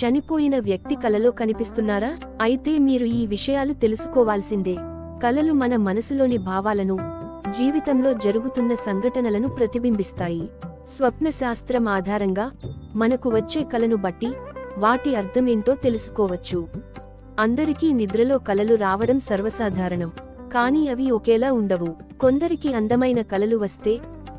చనిపోయిన వ్యక్తి కలలో కనిపిస్తున్నారా? అయితే మీరు ఈ విషయాలు తెలుసుకోవాల్సిందే. కలలు మన మనసులోని భావాలను జీవితంలో జరుగుతున్న సంఘటనలను ప్రతిబింబిస్తాయి. స్వప్నశాస్త్రం ఆధారంగా మనకు వచ్చే కలను బట్టి వాటి అర్థమేంటో తెలుసుకోవచ్చు. అందరికీ నిద్రలో కలలు రావడం సర్వసాధారణం. కానీ అవి ఒకేలా ఉండవు. కొందరికి అందమైన కలలు వస్తే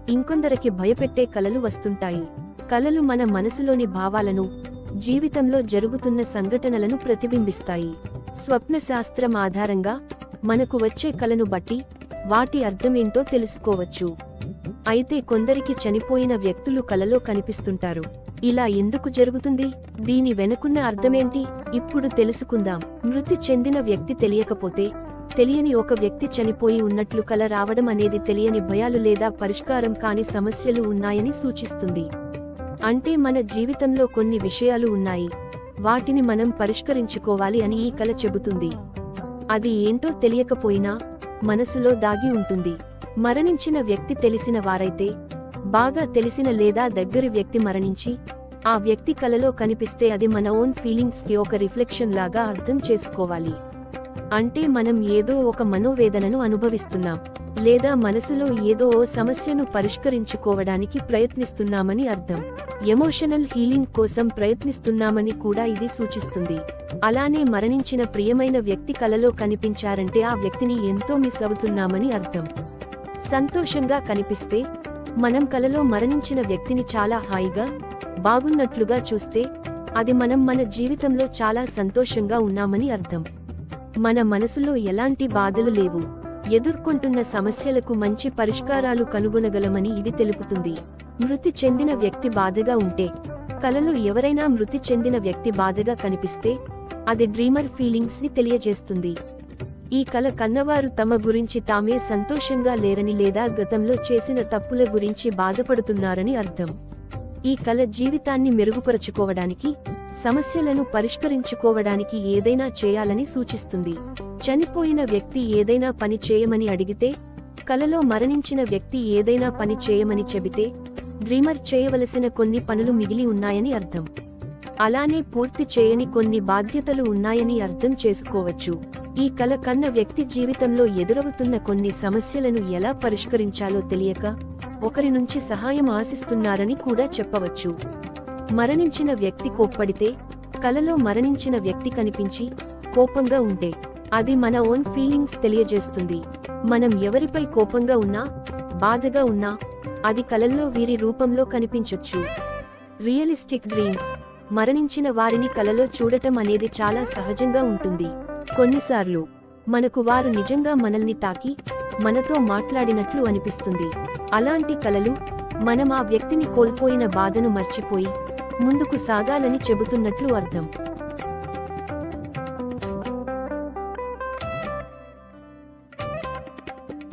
ఇంకొందరికి భయపెట్టే కలలు వస్తుంటాయి. కలలు మన మనసులోని భావాలను జీవితంలో జరుగుతున్న సంఘటనలను ప్రతిబింబిస్తాయి. స్వప్నశాస్త్రం ఆధారంగా మనకు వచ్చే కలను బట్టి వాటి అర్థమేంటో తెలుసుకోవచ్చు. అయితే కొందరికి చనిపోయిన వ్యక్తులు కలలో కనిపిస్తుంటారు. ఇలా ఎందుకు జరుగుతుంది? దీని వెనుకున్న అర్థమేంటి? ఇప్పుడు తెలుసుకుందాం. మృతి చెందిన వ్యక్తి తెలియకపోతే తెలియని ఒక వ్యక్తి చనిపోయి ఉన్నట్లు కల రావడం అనేది తెలియని భయాలు లేదా పరిష్కారం కాని సమస్యలు ఉన్నాయని సూచిస్తుంది. అంటే మన జీవితంలో కొన్ని విషయాలు ఉన్నాయి. వాటిని మనం పరిష్కరించుకోవాలి అని ఈ కళ చెబుతుంది. అది ఏంటో తెలియకపోయినా మనసులో దాగి ఉంటుంది. మరణించిన వ్యక్తి తెలిసిన వారైతే బాగా తెలిసిన లేదా దగ్గరి వ్యక్తి మరణించి ఆ వ్యక్తి కలలో కనిపిస్తే అది మన ఓన్ ఫీలింగ్స్కి ఒక రిఫ్లెక్షన్ లాగా అర్థం చేసుకోవాలి. అంటే మనం ఏదో ఒక మనోవేదనను అనుభవిస్తున్నాం లేదా మనసులో ఏదో ఓ సమస్యను పరిష్కరించుకోవడానికి ప్రయత్నిస్తున్నామని అర్థం. ఎమోషనల్ హీలింగ్ కోసం ప్రయత్నిస్తున్నామని కూడా ఇది సూచిస్తుంది. అలానే మరణించిన ప్రియమైన వ్యక్తి కలలో కనిపించారంటే ఆ వ్యక్తిని ఎంతో మిస్ అవుతున్నామని అర్థం. సంతోషంగా కనిపిస్తే మనం కలలో మరణించిన వ్యక్తిని చాలా హాయిగా బాగున్నట్లుగా చూస్తే అది మనం మన జీవితంలో చాలా సంతోషంగా ఉన్నామని అర్థం. మన మనసులో ఎలాంటి బాధలు లేవు. ఎదుర్కొంటున్న సమస్యలకు మంచి పరిష్కారాలు కనుగొనగలమని ఇది తెలుపుతుంది. మృతి చెందిన వ్యక్తి బాధగా ఉంటే కలలో ఎవరైనా మృతి చెందిన వ్యక్తి బాధగా కనిపిస్తే అది డ్రీమర్ ఫీలింగ్స్ని తెలియజేస్తుంది. ఈ కల కన్నవారు తమ గురించి తామే సంతోషంగా లేరని లేదా గతంలో చేసిన తప్పుల గురించి బాధపడుతున్నారని అర్థం. ఈ కళ జీవితాన్ని మెరుగుపరుచుకోవడానికి సమస్యలను పరిష్కరించుకోవడానికి ఏదైనా చేయాలని సూచిస్తుంది. చనిపోయిన వ్యక్తి ఏదైనా పని చేయమని అడిగితే కలలో మరణించిన వ్యక్తి ఏదైనా పని చేయమని చెబితే డ్రీమర్ చేయవలసిన కొన్ని పనులు మిగిలి ఉన్నాయని అర్థం. అలానే పూర్తి చేయని కొన్ని బాధ్యతలు ఉన్నాయని అర్థం చేసుకోవచ్చు. ఈ కల కన్న వ్యక్తి జీవితంలో ఎదురవుతున్న కొన్ని సమస్యలను ఎలా పరిష్కరించాలో తెలియక ఒకరి నుంచి సహాయం ఆశిస్తున్నారని కూడా చెప్పవచ్చు. మరణించిన వ్యక్తి కోప్పడితే కలలో మరణించిన వ్యక్తి కనిపించి కోపంగా ఉంటే అది మన ఓన్ ఫీలింగ్స్ తెలియజేస్తుంది. మనం ఎవరిపై కోపంగా ఉన్నా బాధగా ఉన్నా అది కలల్లో వీరి రూపంలో కనిపించొచ్చు. Realistic dreams. మరణించిన వారిని కలలో చూడటం అనేది చాలా సహజంగా ఉంటుంది. కొన్నిసార్లు మనకు వారు నిజంగా మనల్ని తాకి మనతో మాట్లాడినట్లు అనిపిస్తుంది. అలాంటి కలలు మనం ఆ వ్యక్తిని కోల్పోయిన బాధను మర్చిపోయి ముందుకు సాగాలని చెబుతున్నట్లు అర్థం.